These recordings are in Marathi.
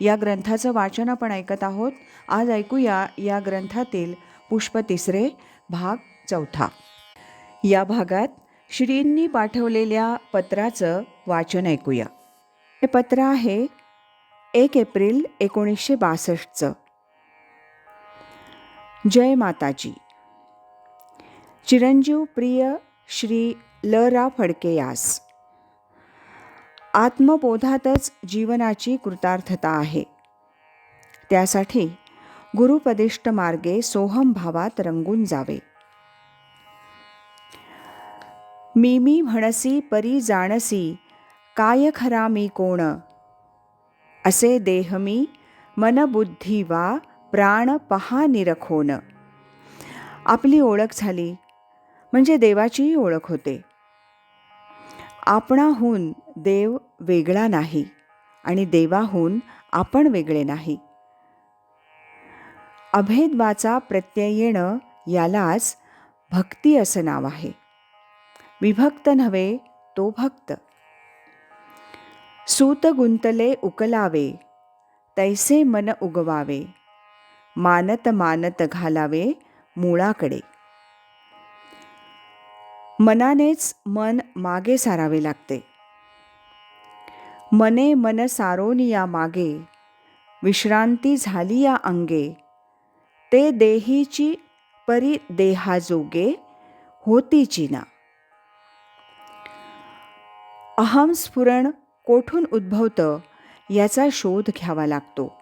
या ग्रंथाचं वाचन आपण ऐकत आहोत. आज ऐकूया या ग्रंथातील पुष्प तिसरे भाग चौथा. या भागात श्रींनी पाठवलेल्या पत्राचं वाचन ऐकूया. हे पत्र आहे एक एप्रिल एकोणीसशे बासष्टचं. जय माताजी. चिरंजीव प्रिय श्री ल. रा. फडके यास आत्मबोधातच जीवनाची कृतार्थता आहे. त्यासाठी गुरुपदिष्ट मार्गे सोहम भावात रंगून जावे. मी मी म्हणसी परी जाणसी काय खरा मी कोण? असे देह मी मनबुद्धी वा प्राण पहा निरखोन. आपली ओळख झाली म्हणजे देवाचीही ओळख होते. आपणाहून देव वेगळा नाही आणि देवाहून आपण वेगळे नाही. अभेदवाचा प्रत्यय येणं यालाच भक्ती असं नाव आहे. विभक्त नव्हे तो भक्त. सूत गुंतले उकलावे तैसे मन उगवावे मानत मानत घालावे मुळाकडे. मनानेच मन मागे सारावे लागते. मने मन सारोनिया मागे. विश्रांती झाली या अंगे. ते देहीची परी देहाजोगे होतीची ना अहम स्फुरण कोठून उद्भवतं याचा शोध घ्यावा लागतो.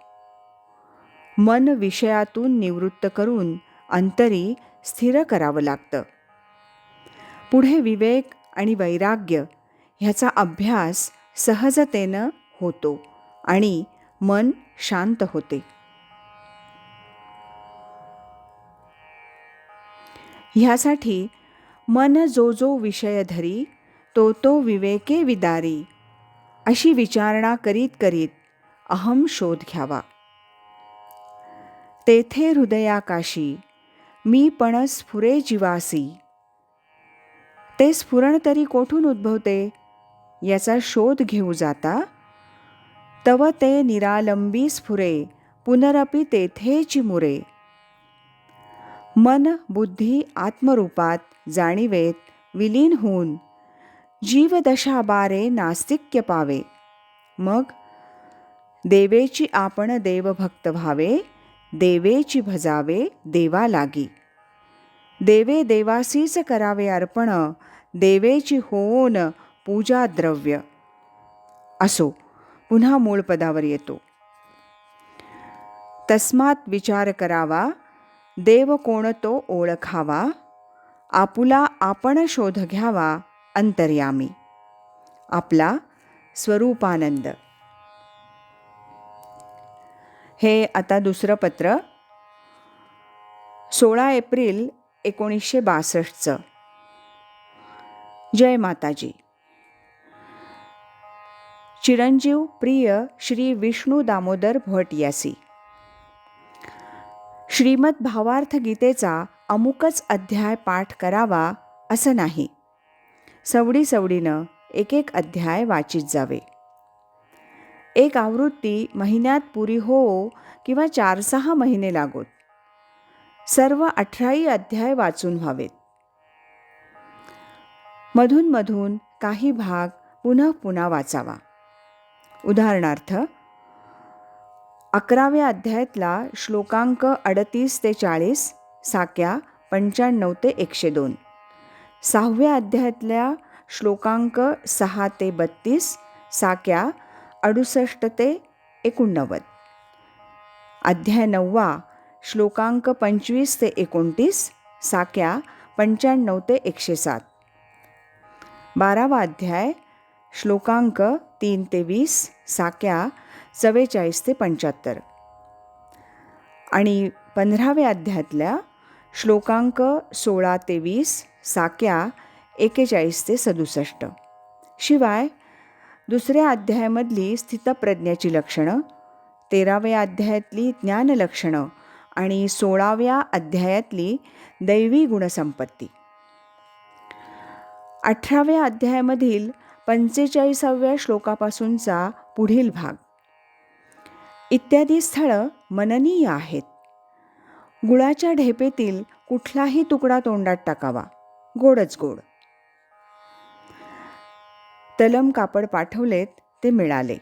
मन विषयातून निवृत्त करून अंतरी स्थिर करावं लागतं. पुढे विवेक आणि वैराग्य ह्याचा अभ्यास सहजतेनं होतो आणि मन शांत होते. ह्यासाठी मन जो जो विषय धरी तो तो विवेके विदारी अशी विचारणा करीत करीत अहम शोध घ्यावा. तेथे हृदयाकाशी मी पण स्फुरे जीवासी. ते स्फुरण तरी कोठून उद्भवते? याचा शोध घेऊ जाता? तव ते निरालंबी स्फुरे पुनरपी तेथेची मुरे. मन बुद्धी आत्मरूपात जाणीवेत विलीन होऊन. जीवदशा बारे नास्तिक्य पावे. मग? देवेची आपण देवभक्त व्हावे देवेची भजावे देवा लागी. देवे देवासीच करावे अर्पण देवेची होऊन पूजा द्रव्य असो पुन्हा मूळ पदावर येतो. तस्मात विचार करावा देव कोण तो ओळखावा आपुला आपण शोध घ्यावा अंतर्यामी. आपला स्वरूपानंद. हे आता दुसरं पत्र. सोळा एप्रिल एकोणीसशे बासष्टचं. जय माताजी. चिरंजीव प्रिय श्री विष्णू दामोदर भट यासी श्रीमद भावार्थ गीतेचा अमुकच अध्याय पाठ करावा असं नाही. सवडी सवडीनं एक एक अध्याय वाचित जावे. एक आवृत्ती महिन्यात पुरी हो किंवा चार सहा महिने लागोत. सर्व अठराही अध्याय वाचून व्हावेत. मधून मधून काही भाग पुन्हा पुन्हा वाचावा. उदाहरणार्थ अकराव्या अध्यायातला श्लोकांक अडतीस ते चाळीस साक्या पंच्याण्णव ते एकशे दोन. सहाव्या अध्यायातल्या श्लोकांक सहा ते बत्तीस साक्या अडुसष्ट ते एकोणनव्वद. अध्याय नववा श्लोकांक पंचवीस ते एकोणतीस साक्या पंच्याण्णव ते एकशे सात. बारावा अध्याय श्लोकांक तीन ते वीस साक्या चव्वेचाळीस ते पंच्याहत्तर. आणि पंधराव्या अध्यायातल्या श्लोकांक सोळा ते वीस साक्या एकेचाळीस ते सदुसष्ट. शिवाय दुसऱ्या अध्यायामधली स्थितप्रज्ञाची लक्षणं तेराव्या अध्यायातली ज्ञानलक्षणं आणि सोळाव्या अध्यायातली दैवी गुणसंपत्ती. अठराव्या अध्यायामधील पंचेचाळीसाव्या श्लोकापासूनचा पुढील भाग. इत्यादी स्थळं मननीय आहेत. गुळाच्या ढेपेतील कुठलाही तुकडा तोंडात टाकावा. गोडच गोड. तलम कापड पाठवलेत ते मिळाले.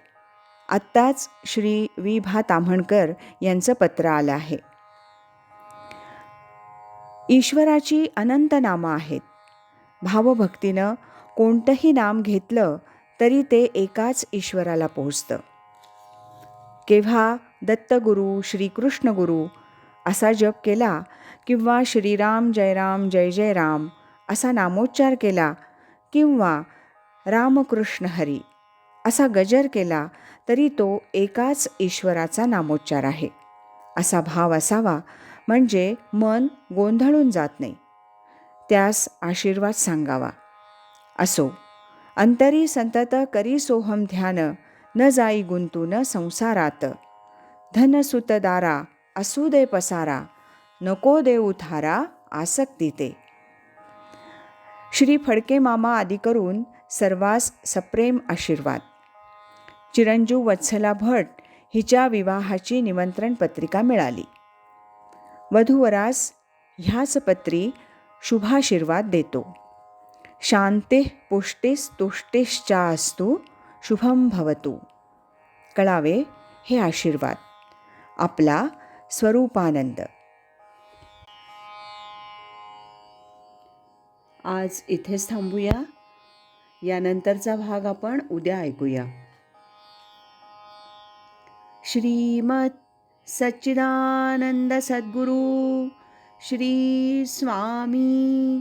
आत्ताच श्री वि भा. ताम्हणकर यांचं पत्र आलं आहे. ईश्वराची अनंत नामं आहेत. भावभक्तीनं कोणतंही नाम घेतलं तरी ते एकाच ईश्वराला पोहोचतं. केव्हा दत्तगुरू श्रीकृष्ण गुरु असा जप केला किंवा श्रीराम जयराम जय जय राम असा नामोच्चार केला किंवा रामकृष्ण हरी असा गजर केला तरी तो एकाच ईश्वराचा नामोच्चार आहे. असा भाव असावा म्हणजे मन गोंधळून जात नाही. त्यास आशीर्वाद सांगावा. असो. अंतरी संतत करी सोहम ध्यान न जाई गुंतून संसारात. धनसुतदारा असू दे पसारा नको दे उथारा आसक्ती ते. श्री फडके मामा आदी करून सर्वास सप्रेम आशीर्वाद. चिरंजीव वत्सला भट हिच्या विवाहाची निमंत्रण पत्रिका मिळाली. वधूवरास ह्याच पत्री शुभाशीर्वाद देतो. शांते पुष्टीस असतो शुभम भवतो। कळावे हे आशीर्वाद। आपला स्वरूपानंद। आज इथेच थांबूया। यानंतरचा भाग आपण उद्या ऐकूया। श्रीमत सच्चिदानंद सद्गुरु श्री स्वामी